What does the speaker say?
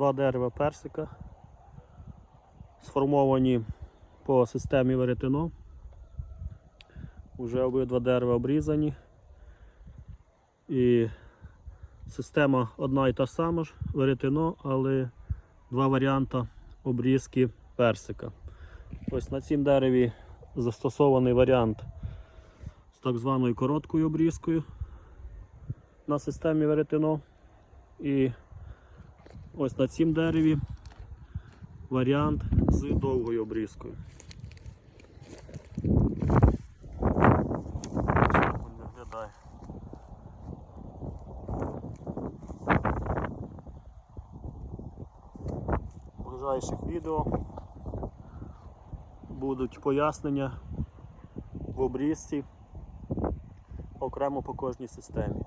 Два дерева персика. Сформовані по системі веретено. Уже обидва дерева обрізані. І система одна і та сама ж, веретено, але два варіанти обрізки персика. Ось на цім дереві застосований варіант з так званою короткою обрізкою на системі веретено. І ось на цім дереві варіант з довгою обрізкою. Ближайших відео будуть пояснення в обрізці окремо по кожній системі.